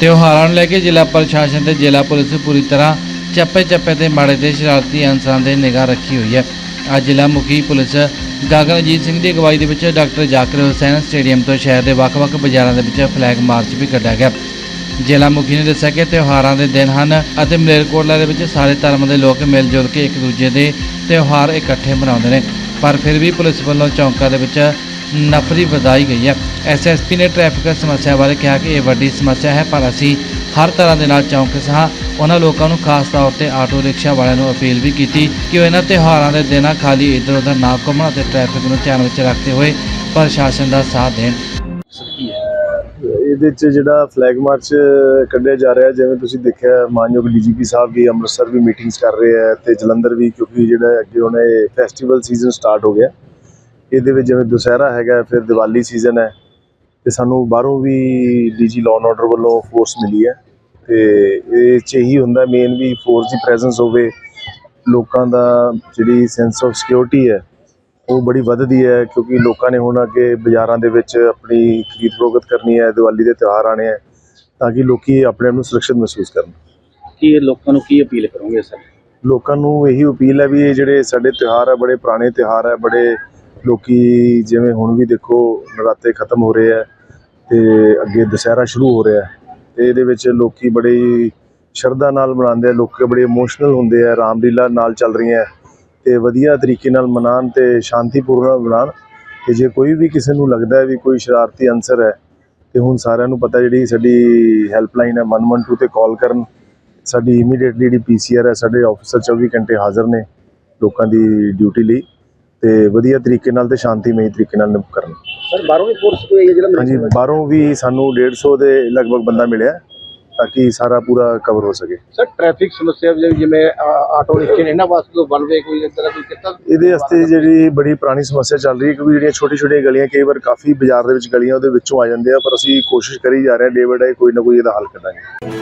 ਤਿਉਹਾਰਾਂ ਨੂੰ ਲੈ ਕੇ ਜ਼ਿਲ੍ਹਾ ਪ੍ਰਸ਼ਾਸਨ ਤੇ ਜ਼ਿਲ੍ਹਾ ਪੁਲਿਸ ਪੂਰੀ ਤਰ੍ਹਾਂ ਚੱਪੇ-ਚੱਪੇ ਤੇ ਮਾੜੇ ਤੇ ਸ਼ਰਾਰਤੀ ਅਨਸਰਾਂ ਦੇ ਨਿਗਾਹ ਰੱਖੀ ਹੋਈ ਹੈ। ਅੱਜ ਜ਼ਿਲ੍ਹਾ ਮੁਖੀ ਪੁਲਿਸ ਗਗਨਜੀਤ ਸਿੰਘ ਦੀ ਅਗਵਾਈ ਦੇ ਵਿੱਚ ਡਾਕਟਰ ਜ਼ਾਕਿਰ ਹੁਸੈਨ ਸਟੇਡੀਅਮ ਤੋਂ ਸ਼ਹਿਰ ਦੇ ਵੱਖ-ਵੱਖ ਬਾਜ਼ਾਰਾਂ ਦੇ ਵਿੱਚ ਫਲੈਗ ਮਾਰਚ ਵੀ ਕੱਢਿਆ ਗਿਆ। ਜ਼ਿਲ੍ਹਾ ਮੁਖੀ ਨੇ ਦੱਸਿਆ ਕਿ ਤਿਉਹਾਰਾਂ ਦੇ ਦਿਨ ਹਨ ਅਤੇ ਮਲੇਰਕੋਟਲਾ ਦੇ ਵਿੱਚ ਸਾਰੇ ਧਰਮ ਦੇ ਲੋਕ ਮਿਲ ਜੁਲ ਕੇ ਇੱਕ ਦੂਜੇ ਦੇ ਤਿਉਹਾਰ ਇਕੱਠੇ ਮਨਾਉਂਦੇ ਨੇ। ਪਰ ਫਿਰ ਵੀ ਪੁਲਿਸ ਵੱਲੋਂ ਚੌਂਕਾਂ ਦੇ ਵਿੱਚ ਨਫਰੀ ਵਧਾਈ ਗਈ ਹੈ। ਐਸਐਸਪੀ ਨੇ ਟ੍ਰੈਫਿਕ ਸਮੱਸਿਆ ਬਾਰੇ ਕਿਹਾ ਕਿ ਇਹ ਵੱਡੀ ਸਮੱਸਿਆ ਹੈ ਪਰ ਅਸੀਂ ਹਰ ਤਰ੍ਹਾਂ ਦੇ ਨਾਲ ਚੌਂਕਸ ਹਾਂ। ਉਹਨਾਂ ਲੋਕਾਂ ਨੂੰ ਖਾਸ ਤੌਰ ਤੇ ਆਟੋ ਰਿਕਸ਼ਾ ਵਾਲਿਆਂ ਨੂੰ ਅਪੀਲ ਵੀ ਕੀਤੀ ਕਿ ਉਹ ਇਹਨਾਂ ਤਿਉਹਾਰਾਂ ਦੇ ਦਿਨਾਂ ਖਾਲੀ ਇੱਧਰ ਉੱਧਰ ਨਾ ਘੁੰਮਣ ਅਤੇ ਟ੍ਰੈਫਿਕ ਨੂੰ ਧਿਆਨ ਵਿੱਚ ਰੱਖਦੇ ਹੋਏ ਪ੍ਰਸ਼ਾਸਨ ਦਾ ਸਾਥ ਦੇਣ। ਇਹਦੇ ਚ ਜਿਹੜਾ ਫਲੈਗ ਮਾਰਚ ਕੱਢਿਆ ਜਾ ਰਿਹਾ ਜਿਵੇਂ ਤੁਸੀਂ ਦੇਖਿਆ ਮਾਨਯੋਗ ਡੀਜੀਪੀ ਸਾਹਿਬ ਵੀ ਅੰਮ੍ਰਿਤਸਰ ਵੀ ਮੀਟਿੰਗਸ ਕਰ ਰਹੇ ਆ ਤੇ ਜਲੰਧਰ ਵੀ ਕਿਉਂਕਿ ਜਿਹੜਾ ਅੱਗੇ ਹੁਣ ਇਹ ਫੈਸਟੀਵਲ ਸੀਜ਼ਨ ਸਟਾਰਟ ਹੋ ਗਿਆ। ਇਹਦੇ ਵਿੱਚ ਜਿਵੇਂ ਦੁਸਹਿਰਾ ਹੈਗਾ ਫਿਰ ਦੀਵਾਲੀ ਸੀਜ਼ਨ ਹੈ ਤੇ ਸਾਨੂੰ ਬਾਹਰੋਂ ਵੀ ਡੀਜੀ ਲਾਅ ਐਂਡ ਆਰਡਰ ਵੱਲੋਂ ਫੋਰਸ ਮਿਲੀ ਹੈ ਤੇ ਇਹ ਚ ਇਹੀ ਹੁੰਦਾ ਮੇਨ ਵੀ ਫੋਰਸ ਦੀ ਪ੍ਰੈਜ਼ੈਂਸ ਹੋਵੇ ਲੋਕਾਂ ਦਾ ਜਿਹੜੀ ਸੈਂਸ ਆਫ ਸਿਕਿਉਰਿਟੀ ਹੈ ਉਹ ਬੜੀ ਵੱਧਦੀ ਹੈ ਕਿਉਂਕਿ ਲੋਕਾਂ ਨੇ ਹੁਣ ਅੱਗੇ ਬਾਜ਼ਾਰਾਂ ਦੇ ਵਿੱਚ ਆਪਣੀ ਖਰੀਦ ਫਰੋਖਤ ਕਰਨੀ ਹੈ ਦੀਵਾਲੀ ਦੇ ਤਿਉਹਾਰ ਆਣੇ ਹੈ ਤਾਂ ਕਿ ਲੋਕੀ ਆਪਣੇ ਆਪ ਨੂੰ ਸੁਰੱਖਿਅਤ ਮਹਿਸੂਸ ਕਰਨ। ਕੀ ਇਹ ਲੋਕਾਂ ਨੂੰ ਕੀ ਅਪੀਲ ਕਰੋਗੇ ਸਰ? ਲੋਕਾਂ ਨੂੰ ਇਹੀ ਅਪੀਲ ਹੈ ਵੀ ਇਹ ਜਿਹੜੇ ਸਾਡੇ ਤਿਉਹਾਰ ਹੈ ਬੜੇ ਪੁਰਾਣੇ ਤਿਉਹਾਰ ਹੈ ਬੜੇ ਲੋਕੀ ਜਿਵੇਂ ਹੁਣ ਵੀ ਦੇਖੋ ਨਰਾਤੇ ਖਤਮ ਹੋ ਰਹੇ ਹੈ ਤੇ ਅੱਗੇ ਦੁਸਹਿਰਾ ਸ਼ੁਰੂ ਹੋ ਰਿਹਾ ਹੈ ਤੇ ਇਹਦੇ ਵਿੱਚ ਲੋਕੀ ਬੜੀ ਸ਼ਰਧਾ ਨਾਲ ਮਨਾਉਂਦੇ ਆ, ਲੋਕ ਬੜੇ ਇਮੋਸ਼ਨਲ ਹੁੰਦੇ ਆ, ਰਾਮਲੀਲਾ ਨਾਲ ਚੱਲ ਰਹੀਆਂ ਹੈ ਤੇ ਵਧੀਆ ਤਰੀਕੇ ਨਾਲ ਮਨਾਉਣ ਤੇ ਸ਼ਾਂਤੀਪੂਰਨ ਮਨਾਉਣ ਤੇ ਜੇ ਕੋਈ ਵੀ ਕਿਸੇ ਨੂੰ ਲੱਗਦਾ ਹੈ ਵੀ ਕੋਈ ਸ਼ਰਾਰਤੀ ਅਨਸਰ ਹੈ ਤੇ ਹੁਣ ਸਾਰਿਆਂ ਨੂੰ ਪਤਾ ਜਿਹੜੀ ਸਾਡੀ ਹੈਲਪਲਾਈਨ ਹੈ 112 ਤੇ ਕਾਲ ਕਰਨ, ਸਾਡੀ ਇਮੀਡੀਏਟਲੀ ਜਿਹੜੀ ਪੀਸੀਆਰ ਹੈ, ਸਾਡੇ ਆਫੀਸਰ 24 ਘੰਟੇ ਹਾਜ਼ਰ ਨੇ ਲੋਕਾਂ ਦੀ ਡਿਊਟੀ ਲਈ। ਤੇ ਵਧੀਆ ਤਰੀਕੇ ਨਾਲ ਤੇ ਸ਼ਾਂਤੀਮਈ ਤਰੀਕੇ ਨਾਲ ਨਿਭ ਕਰਨ। ਸਰ ਬਾਹਰੋਂ ਵੀ ਫੋਰਸ ਕੋਈ ਹੈ ਜਿਹੜਾ ਹਾਂਜੀ ਬਾਹਰੋਂ ਵੀ ਸਾਨੂੰ 150 ਦੇ ਲਗਭਗ ਬੰਦਾ ਮਿਲਿਆ ਤਾਂ ਕਿ ਸਾਰਾ ਪੂਰਾ ਕਵਰ ਹੋ ਸਕੇ। ਸਰ ਟ੍ਰੈਫਿਕ ਸਮੱਸਿਆ ਜਿਵੇਂ ਆਟੋ ਰਿਕਸ਼ੇ ਨੇ ਇਹਨਾਂ ਵਾਸਤੇ ਕੋਈ ਵਨ ਵੇ ਕੋਈ ਇਸ ਤਰ੍ਹਾਂ ਕੋਈ ਕਿਤਾ? ਇਹਦੇ ਵਾਸਤੇ ਜਿਹੜੀ ਬੜੀ ਪੁਰਾਣੀ ਸਮੱਸਿਆ ਚੱਲ ਰਹੀ ਹੈ ਕਿਉਂਕਿ ਜਿਹੜੀਆਂ ਛੋਟੀ ਛੋਟੀਆਂ ਗਲੀਆਂ ਕਈ ਵਾਰ ਕਾਫੀ ਬਾਜ਼ਾਰ ਦੇ ਵਿੱਚ ਗਲੀਆਂ ਉਹਦੇ ਵਿੱਚੋਂ ਆ ਜਾਂਦੇ ਆ ਪਰ ਅਸੀਂ ਕੋਸ਼ਿਸ਼ ਕਰੀ ਜਾ ਰਹੇ ਹਾਂ ਡੇ ਬਾਏ ਕੋਈ ਨਾ ਕੋਈ ਇਹਦਾ ਹੱਲ ਕੱਢਾਂਗੇ